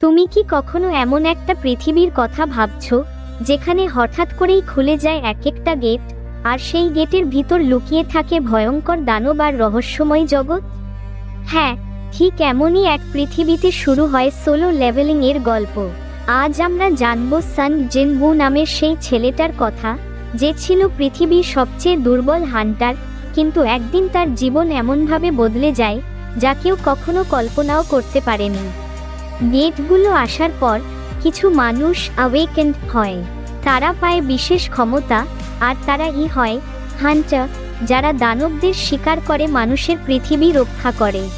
তুমি কি কখনো এমন একটা পৃথিবীর কথা ভাবছ, যেখানে হঠাৎ করেই খুলে যায় এক একটা গেট, আর সেই গেটের ভিতর লুকিয়ে থাকে ভয়ঙ্কর দানব আর রহস্যময় জগৎ? হ্যাঁ ঠিক এমনই এক পৃথিবীতে শুরু হয় সোলো লেভেলিং এর গল্প। আজ আমরা জানব সান জেনবু নামের সেই ছেলেটার কথা, যে ছিল পৃথিবীর সবচেয়ে দুর্বল হান্টার, কিন্তু একদিন তার জীবন এমনভাবে বদলে যায়, যা কেউ কখনো কল্পনাও করতে পারেনি। গেটগুলো আসার পর কিছু মানুষ অ্যাওয়েকেন্ড হয়। তারা পায় বিশেষ ক্ষমতা, আর তারা ই হয় হান্টার যারা দানবদের শিকার করে মানুষের পৃথিবী রক্ষা করে।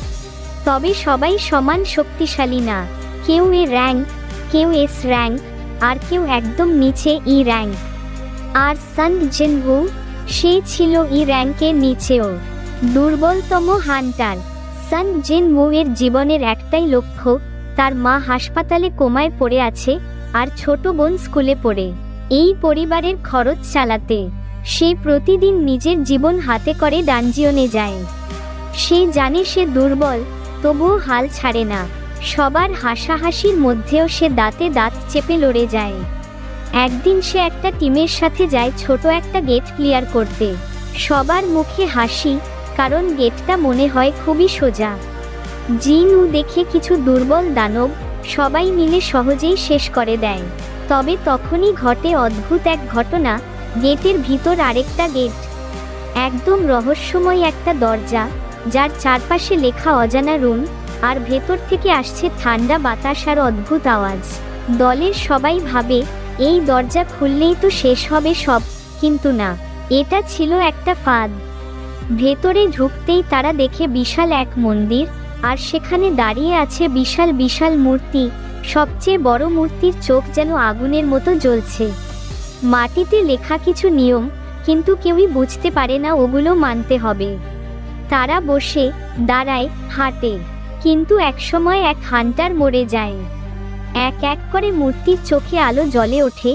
তবে সবাই সমান শক্তিশালী না। কেউ এ র্যাঙ্ক কেউ এস র্যাঙ্ক আর কেউ একদম নিচে ই র্যাঙ্ক আর সান জেনহু সে ছিল ই র্যাঙ্কের নিচেও। দুর্বলতম হান্টার সান জেনহু এর জীবনের একটাই লক্ষ্য তার মা হাসপাতালে কোমায় পড়ে আছে আর ছোট বোন স্কুলে পড়ে। এই পরিবারের খরচ চালাতে সে প্রতিদিন নিজের জীবন হাতে করে ডানজিয়নে যায়। সে জানে সে দুর্বল, তবুও হাল ছাড়ে না। সবার হাসাহাসির মধ্যেও সে দাঁতে দাঁত চেপে লড়ে যায়। একদিন সে একটা টিমের সাথে যায় ছোট একটা গেট ক্লিয়ার করতে। সবার মুখে হাসি, কারণ গেটটা মনে হয় খুবই সোজা। জিনু দেখে কিছু দুর্বল দানব সবাই মিলে সহজেই শেষ করে দেয়। তবে তখনই ঘটে অদ্ভুত এক ঘটনা, গেটের ভিতর আরেকটা গেট। একদম রহস্যময় একটা দরজা, যার চারপাশে লেখা অজানা রুম, আর ভেতর থেকে আসছে ঠান্ডা বাতাস আর অদ্ভুত আওয়াজ। দলের সবাই ভাবে, এই দরজা খুললেই তো শেষ হবে সব, কিন্তু না, এটা ছিল একটা ফাঁদ। ভেতরে ঢুকতেই তারা দেখে বিশাল এক মন্দির আর সেখানে দাঁড়িয়ে আছে বিশাল বিশাল মূর্তি। সবচেয়ে বড় মূর্তির চোখ যেন আগুনের মতো জ্বলছে। মাটিতে লেখা কিছু নিয়ম, কিন্তু কেউই বুঝতে পারে না ওগুলো মানতে হবে। তারা বসে, দাঁড়ায়, হাঁটে, কিন্তু একসময় এক হান্টার মরে যায়। এক এক করে মূর্তির চোখে আলো জ্বলে ওঠে